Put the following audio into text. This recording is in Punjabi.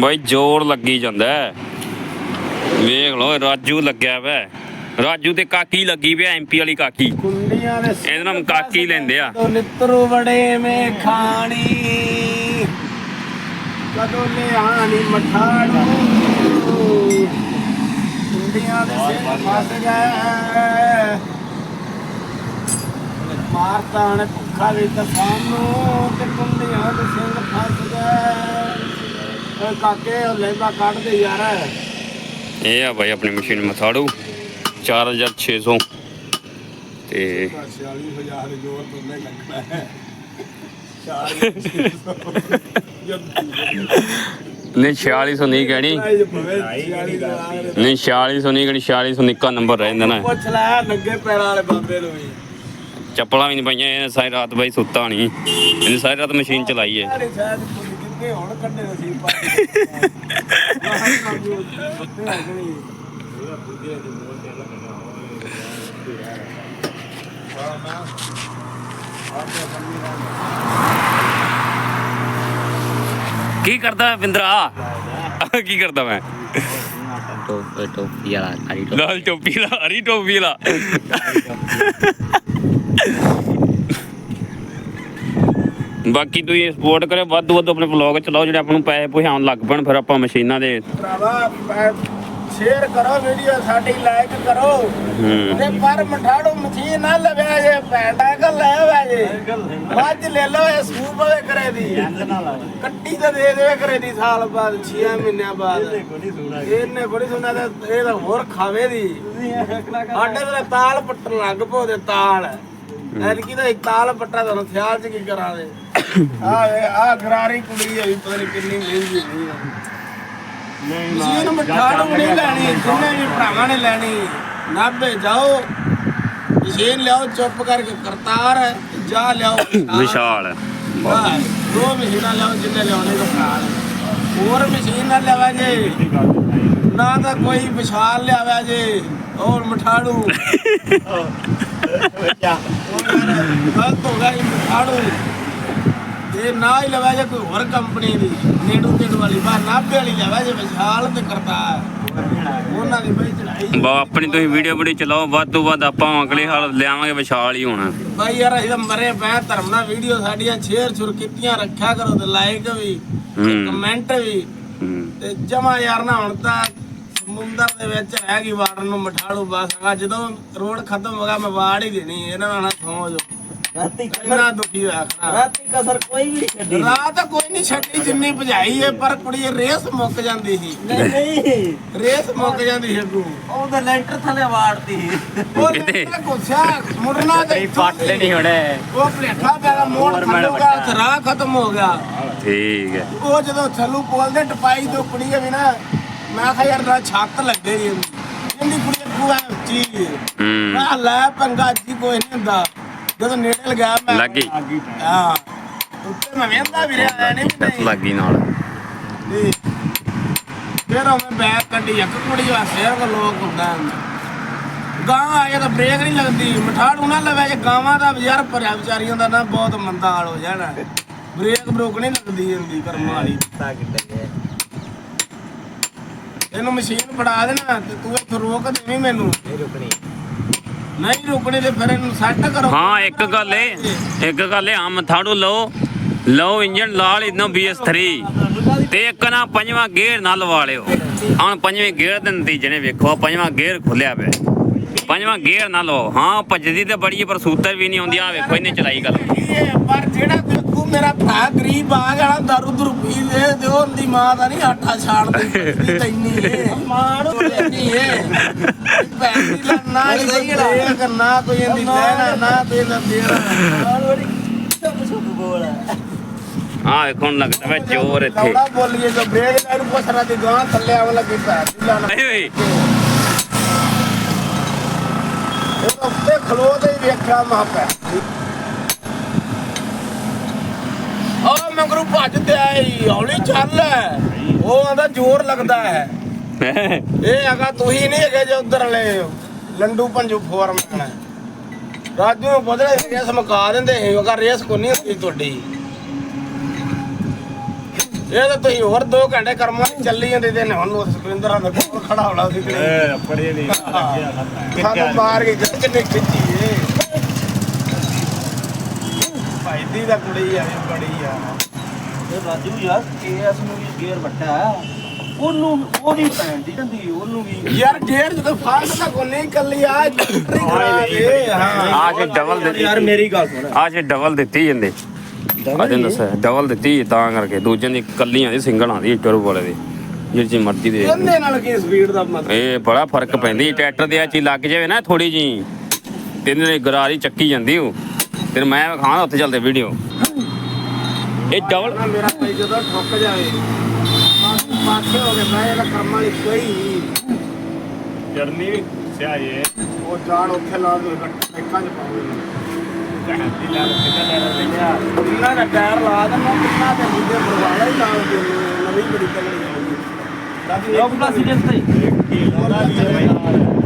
ਬਾਈ ਜ਼ੋਰ ਲੱਗੀ ਜਾਂਦਾ। ਵੇਖ ਲਓ ਰਾਜੂ ਲੱਗਿਆ ਵਾ। ਰਾਜੂ ਤੇ ਕਾਕੀ ਲੱਗੀ ਪਿਆ ਐਮਪੀ ਵਾਲੀ ਕਾਕੀ। ਕੁੰਡੀਆਂ ਦੇ ਇਹਦੇ ਨਾਲ ਕਾਕੀ ਲੈਂਦੇ ਆ। ਨਿੱਤਰੂ ਬੜੇ ਮੇ ਖਾਣੀ ਕਦੋਂ ਲਿਆਣੀ ਮਠਾੜੂ। ਕੁੰਡੀਆਂ ਦੇ ਸਿਰ ਫਸ ਗਏ ਮਾਰਤਾ ਨੇ ਭੁੱਖਾ ਵੀ ਤਾਂ ਸਾਨੂੰ ਤੇ ਕੁੰਡੀਆਂ ਦੇ ਸਿੰਘ ਫਸ ਗਏ ਕਾਕੇ ਲੈਂਦਾ ਕੱਢ ਦੇ ਯਾਰ। ਇਹ ਆ ਬਾਈ ਆਪਣੀ ਮਸ਼ੀਨ ਮਥਾੜੂ 4600 ਤੇ 46000 ਜੋਰ ਤੋਂ ਨਹੀਂ ਲੱਗਣਾ ਹੈ। ਨਹੀਂ 4600 ਨਹੀਂ ਕਹਿਣੀ। ਨਹੀਂ 4600 ਨਹੀਂ ਕਹਿਣੀ 4600 ਨਿੱਕਾ ਨੰਬਰ ਰਹਿ ਜਾਂਦਾ ਨਾ। ਪੁੱਛ ਲੈ ਨੰਗੇ ਪੈਰਾਂ ਵਾਲੇ ਬਾਬੇ ਨੂੰ ਵੀ। ਚੱਪਲਾਂ ਵੀ ਨਹੀਂ ਪਈਆਂ ਇਹਨੇ ਸਾਰੀ ਰਾਤ ਬਾਈ ਸੁੱਤਾ ਨਹੀਂ ਇਹਨੇ ਸਾਰੀ ਰਾਤ ਮਸ਼ੀਨ ਚਲਾਈ ਹੈ। ਸਾਰੇ ਸ਼ਾਇਦ ਕੁਝ ਕਿੰਨੇ ਹੁਣ ਕੱਢੇ ਨਸੀਬ ਪਾ ਕੀ ਕਰਦਾ ਬਿੰਦਰਾ? ਕੀ ਕਰਦਾ ਮੈਂ? ਟੋਪੀ ਟੋਪੀ ਵਾਲਾ ਕਾਲੀ ਟੋਪੀ। ਲਾਲ ਟੋਪੀ ਵਾਲਾ ਹਰੀ ਟੋਪੀ ਵਾਲਾ। ਬਾਕੀ ਤੁਸੀਂ ਸਪੋਰਟ ਕਰਿਓ ਵੱਧ ਤੋਂ ਵੱਧ ਆਪਣੇ ਵਲੌਗ ਚਲਾਓ ਜਿਹੜੇ ਆਪਾਂ ਨੂੰ ਪੈਸੇ ਪਹੁੰਚਾਉਣ ਲੱਗ ਪੈਣ ਫਿਰ ਆਪਾਂ ਮਸ਼ੀਨਾਂ ਦੇ ਭਰਾਵਾ ਸ਼ੇਅਰ ਕਰੋ ਵੀਡੀਓ ਸਾਡੀ ਲਾਈਕ ਕਰੋ। ਹੂੰ। ਤੇ ਪਰ ਮਠਾੜੋ ਮਛੀ ਨਾ ਲਵਿਆ ਜੇ ਪੈਂਡਾ ਕਲ ਲੈ ਆਇਆ ਜੇ। ਮੱਝ ਲੈ ਲਓ ਇਹ ਸੂਪ ਵੇ ਕਰੇ ਦੀ। ਕੱਟੀ ਤਾਂ ਦੇ ਦੇਵੇ ਕਰੇ ਦੀ ਸਾਲ ਬਾਅਦ 6 ਮਹੀਨਿਆਂ ਬਾਅਦ। ਇਹਨੇ ਬੜੀ ਸੁਣਾ ਤੇ ਇਹ ਤਾਂ ਹੋਰ ਖਾਵੇ ਦੀ। ਸਾਡੇ ਤੇ ਤਾਲ ਪੱਟਣ ਲੱਗ ਪੋ ਦੇ ਤਾਲ। ਐਨਕੀ ਤਾਂ ਇੱਕ ਤਾਲ ਪੱਟਾ ਤੁਹਾਨੂੰ ਖਿਆਲ ਚ ਕੀ ਕਰਾਂ ਦੇ? ਆ ਵੇ ਆ ਗਰਾਰੀ ਕੁੜੀ ਹੋਈ ਪਤਾ ਨਹੀਂ ਕਿੰਨੀ ਮਹਿੰਗੀ ਹੋਈ ਆ। ਮਸ਼ੀਨ ਮਠਾੜੂ ਨਹੀਂ ਲੈਣੀ ਜਿੰਨੇ ਵੀ ਭਰਾਵਾਂ ਨੇ ਲੈਣੀ। ਨਾਭੇ ਜਾਓ ਮਸ਼ੀਨ ਲਿਆਓ ਚੁੱਪ ਕਰਕੇ ਕਰਤਾਰ ਜਾ ਲਿਆਓ ਵਿਸ਼ਾਲ। ਦੋ ਮਸ਼ੀਨਾਂ ਲਿਆਓ ਜਿੰਨੇ ਲਿਆਉਣੇ ਕੋ ਭਰਾ ਨੇ। ਹੋਰ ਮਸ਼ੀਨ ਨਾ ਲਿਆਵਾ ਜੇ। ਨਾ ਤਾਂ ਕੋਈ ਵਿਸ਼ਾਲ ਲਿਆਵਾ ਜੇ ਹੋਰ ਮਠਾੜੂ। ਗਲਤ ਹੋ ਗਿਆ ਇਹ ਮਠਾੜੂ। ਇਹ ਨਾ ਹੀ ਲਵਾ ਜੇ ਕੋਈ ਹੋਰ ਕੰਪਨੀ ਦੀ ਨੇੜੂ ਤੇੜੂ ਵਾਲੀ ਬਾ ਨਾਭੇ ਵਾਲੀ ਲਿਆਵਾ ਜੇ ਵਿਸ਼ਾਲ ਤੇ ਕਰਤਾਰ। ਉਹਨਾਂ ਦੀ ਬਈ ਚੜਾਈ ਬਾ ਆਪਣੀ ਤੁਸੀਂ ਵੀਡੀਓ ਬੜੀ ਚਲਾਓ ਵੱਧ ਤੋਂ ਵੱਧ ਆਪਾਂ ਅਗਲੇ ਹਾਲ ਲਿਆਵਾਂਗੇ ਵਿਸ਼ਾਲ ਹੀ ਹੋਣਾ। ਬਾਈ ਯਾਰ ਅਸੀਂ ਤਾਂ ਮਰੇ ਪੈ ਧਰਮ ਨਾਲ ਵੀਡੀਓ ਸਾਡੀਆਂ ਸ਼ੇਅਰ ਸ਼ੁਰ ਕੀਤੀਆਂ ਰੱਖਿਆ ਕਰੋ ਤੇ ਲਾਈਕ ਵੀ। ਕਮੈਂਟ ਵੀ। ਤੇ ਜਮਾ ਯਾਰ ਨਾ ਹੁਣ ਤਾਂ ਸਮੁੰਦਰ ਦੇ ਵਿੱਚ ਰਹਿ ਗਈ ਵਾੜਨ ਨੂੰ ਮਠਾੜੂ ਬਸ। ਆ ਜਦੋਂ ਰੋਡ ਖਤਮ ਹੋ ਗਿਆ ਮੈਂ ਵਾੜ ਹੀ ਦੇਣੀ ਇਹਨਾਂ ਨਾਲ ਸੌਂ ਜੋ ਰਾਤੀ ਇੰਨਾ ਦੁਖੀ ਹੋਇਆ? ਖਰਾ ਰਾਤੀ ਕਸਰ ਕੋਈ ਵੀ ਨਹੀਂ ਛੱਡੀ। ਰਾਤ ਕੋਈ ਨਹੀਂ ਛੱਡੀ ਜਿੰਨੀ ਭਜਾਈ ਏ ਪਰ ਕੁੜੀ ਰੇਸ ਮੁੱਕ ਜਾਂਦੀ ਸੀ। ਨਹੀਂ ਨਹੀਂ। ਰੇਸ ਮੁੱਕ ਜਾਂਦੀ ਸੀ ਅੱਗੋਂ। ਉਹ ਤਾਂ ਲੈਂਟਰ ਥੱਲੇ ਵਾੜਤੀ। ਉਹ ਕਿਤੇ? ਲੈਂਟਰ ਘੁੱਸਿਆ ਮੁੜਨਾ ਤੇ ਪੱਟ ਲੈਣੀ ਹੁਣੇ। ਉਹ ਭਲੇਖਾ ਪਿਆ ਮੋੜ ਖੱਲੂਗਾ ਤੇ ਰਾਹ ਖਤਮ ਹੋ ਗਿਆ। ਠੀਕ ਹੈ ਉਹ ਜਦੋਂ ਥੱਲੂ ਪੁੱਲ ਦੇ ਟਪਾਈ ਤੋਂ ਕੁੜੀ ਵੀ ਨਾ ਮੈਂ ਕਿਹਾ ਯਾਰ ਨਾ ਛੱਤ ਲੱਗੇ ਰਹੀ ਇਹਦੀ ਕੁੜੀ ਅੱਗੂ ਐ ਉੱਚੀ ਹੂੰ। ਮੈਂ ਲੈ ਪੰਗਾ ਜੀ ਕੋਈ ਨਹੀਂ ਹੁੰਦਾ। ਜਦੋਂ ਨੇੜੇ ਲਗਾ ਮੈਂ ਲੱਗੀ। ਹਾਂ। ਉੱਤੇ ਮੈਂ ਵੇਂਦਾ ਵੀ ਰਿਹਾ ਐ ਨਹੀਂ ਵੀ ਨਹੀਂ। ਲੱਗੀ ਨਾਲ। ਨਹੀਂ। ਫਿਰ ਉਹ ਮੈਂ ਬੈਗ ਕੱਢੀ ਇੱਕ ਕੁੜੀ ਵਾਸਤੇ ਉਹ ਲੋਕ ਹੁੰਦਾ ਗਾਂ ਆਇਆ ਤਾਂ ਬ੍ਰੇਕ ਨਹੀਂ ਲੱਗਦੀ। ਮਠਾੜੂ ਨਾ ਲਵੇ ਜੇ ਗਾਵਾਂ ਦਾ ਯਾਰ ਭਰਿਆ ਵਿਚਾਰੀਆਂ ਦਾ ਨਾ ਬਹੁਤ ਮੰਦਾ ਹਾਲ ਹੋ ਜਾਣਾ। ਬ੍ਰੇਕ ਬਰੋਕ ਨਹੀਂ ਲੱਗਦੀ ਹੁੰਦੀ ਕਰਮ ਵਾਲੀ। ਤਾਂ ਕਿੱਥੇ ਗਏ ਇਹਨੂੰ ਮਸ਼ੀਨ ਫੜਾ ਦੇਣਾ ਤੇ ਤੂੰ ਇੱਥੋਂ ਰੋਕ ਦੇਵੀਂ ਮੈਨੂੰ। ਨਹੀਂ ਰੁਕਣੀ। ਨਹੀਂ ਰੁਕਣੀ ਤੇ ਫਿਰ ਇਹਨੂੰ ਸੈੱਟ ਕਰੋ। ਹਾਂ ਇੱਕ ਗੱਲ ਏ ਇੱਕ ਗੱਲ ਏ ਆਮ ਥਾੜੂ ਲਓ। ਲਓ ਇੰਜਨ ਲਾਲ ਇਦੋਂ BS3 ਤੇ ਇੱਕ ਨਾ ਪੰਜਵਾਂ ਗੇਅਰ ਨਾ ਲਵਾ ਲਿਓ। ਹੁਣ ਪੰਜਵੇਂ ਗੇਅਰ ਦੇ ਨਤੀਜੇ ਨੇ ਵੇਖੋ ਪੰਜਵਾਂ ਗੇਅਰ ਖੁੱਲਿਆ ਪਿਆ। ਪੰਜਵਾਂ ਗੇਅਰ ਨਾ ਲਓ। ਹਾਂ ਭੱਜਦੀ ਤੇ ਬੜੀ ਪਰ ਸੂਤਰ ਵੀ ਨਹੀਂ ਆਉਂਦੀ ਆ ਵੇਖੋ ਇਹਨੇ ਚਲਾਈ ਗੱਲ। ਪਰ ਜਿਹੜਾ ਭਰਾ ਗਰੀਬ ਆ ਗਿਆ ਦਾਰੂ ਦਰੂ ਪੀ ਲੈ ਤੇ ਉਹਦੀ ਮਾਂ ਦਾ ਨਹੀਂ ਆਟਾ ਛਾਣਦੀ ਤੈਨੀ ਇਹ। ਮਾਂ ਨੂੰ ਲੈਣੀ ਇਹ। ਭੈਣ ਦੀ ਲਾ- ਨਾ ਹੀ ਕੋਈ ਬ੍ਰੇਕ, ਨਾ ਕੋਈ ਇਹਦੀ ਲੈਣਾ ਨਾ ਕੋਈ ਇਹਦਾ ਦੇਣਾ ਨਾਲ ਬੜੀ ਛੋਟੂ ਛੋਟੂ ਬੋਲ ਆ ਵੇਖੋ ਹੁਣ ਲੱਗਦਾ ਵੇ ਚੋਰ ਇੱਥੇ। ਲੌੜਾ ਬੋਲੀਏ ਜੋ ਬ੍ਰੇਕ ਲਾਈਨ ਪੁੱਛਣਾ ਦੀ ਗਾਂ ਥੱਲੇ ਆਵ ਲੱਗੀ ਭੈਣ ਦੀ ਲਾਣਾ ਓਏ ਓਏ ਇਹ ਤਾਂ ਉੱਤੇ ਖਲੋ ਦੇ ਹੀ ਵੇਖਿਆ ਮਾਂ ਮਗਰੂ ਭੱਜਦੇ ਆਈ ਹੌਲੀ ਚੱਲ। ਉਹ ਆਂਦਾ ਜ਼ੋਰ ਲੱਗਦਾ ਹੈ। ਇਹ ਹੈਗਾ ਤੁਸੀਂ ਨਹੀਂ ਹੈਗੇ ਜੇ ਉਧਰ ਵਾਲੇ। ਲੰਡੂ ਪੰਜੂ ਫੋਰਮੈਨ ਰਾਜੂ ਨੂੰ ਬਦਲੇ ਰੇਸ ਮੁਕਾ ਦਿੰਦੇ ਸੀ ਉਹ ਰੇਸ ਕੋ ਨਹੀਂ ਹੁੰਦੀ ਤੁਹਾਡੀ। ਇਹ ਤਾਂ ਤੁਸੀਂ ਹੋਰ 2 ਘੰਟੇ ਕਰਮਾਂ ਦੀ ਚੱਲੀ ਜਾਂਦੇ ਤੇ ਹੁਣ ਉਸ ਸੁਖਵਿੰਦਰਾਂ ਦਾ ਕੋਲ ਖੜਾ ਹੋਣਾ ਸੀ। ਕਿ ਪੜੇ ਨਹੀਂ ਸਾਨੂੰ ਮਾਰ ਕੇ ਨੇ ਖਿੱਚੀ ਏ ਦੀ ਦਾ ਕੁੜੀ ਆ ਇਹ ਬੜੀ ਆ। ਇਹ ਰਾਜੂ ਯਾਰ ਕੇਐਸ ਨੂੰ ਵੀ ਗੇਅਰ ਵੱਟਾ ਉਹਨੂੰ ਉਹਦੀ ਭੈਣ ਦੀ ਢੰਦੀ ਉਹਨੂੰ ਵੀ ਯਾਰ ਗੇਰ ਜਦੋਂ ਫਾਸਟ ਤਾਂ ਕੋ ਨਹੀਂ ਕੱਲੀ ਆ ਟਰੀ ਖਰਾ ਦੇ ਹਾਂ। ਆ ਜੇ ਡਬਲ ਦਿੱਤੀ। ਯਾਰ ਮੇਰੀ ਗੱਲ ਸੁਣ। ਆ ਜੇ ਡਬਲ ਦਿੱਤੀ ਜਾਂਦੇ ਅਜੇ ਦੱਸਿਆ ਡਬਲ ਦਿੱਤੀ ਤਾਂ ਕਰਕੇ ਦੂਜੇ ਦੀ ਕੱਲੀਆਂ ਦੀ ਸਿੰਗਲ ਆਂਦੀ ਟਰਬੋ ਵਾਲੇ ਦੀ ਜਿਹੜੀ ਮਰਜ਼ੀ ਦੇ ਇਹਦੇ ਨਾਲ ਕੀ ਸਪੀਡ ਦਾ ਮਤਲਬ? ਇਹ ਬੜਾ ਫ਼ਰਕ ਪੈਂਦੀ ਟਰੈਕਟਰ ਦੇ ਆ ਚੀਜ਼ ਲੱਗ ਜਾਵੇ ਨਾ ਥੋੜੀ ਜੀ ਤੈਨੂੰ ਨੇ ਗਰਾਰੀ ਚੱਕੀ ਜਾਂਦੀ ਉਹ ਤੇ ਮੈਂ ਖਾਣਾ ਉੱਥੇ ਚੱਲਦੇ ਵੀਡੀਓ ਇਹ ਡਬਲ ਮੇਰਾ ਭਾਈ ਜਦੋਂ ਠੁੱਕ ਜਾਵੇ ਪਾਸੇ ਹੋ ਕੇ ਮੈਂ ਇਹਦਾ ਕੰਮ ਵਾਲੀ ਕੋਈ ਨਹੀਂ। ਜਰਨੀ ਵੀ ਸਿਆਏ ਉਹ ਜਾਣ ਉੱਥੇ ਲਾ ਦੋ ਇੱਕਾਂ ਚ ਪਾਉਂਦੇ ਇਹਨਾਂ ਦਾ ਟਾਇਰ ਲਾ ਦੇਣਾ ਕਿੰਨਾ ਤੇ ਮੁੰਡੇ ਬਰਵਾਲਾ ਹੀ ਲਾ ਦੇ ਨਵੀਂ ਬੜੀ ਤਗੜੀ ਆਉਂਦੀ ਲੋਕ ਪਲਾਸੀ ਦੇ ਉੱਤੇ ਕੀ ਲੋੜਾ ਵੀ ਹੈ ਭਾਈ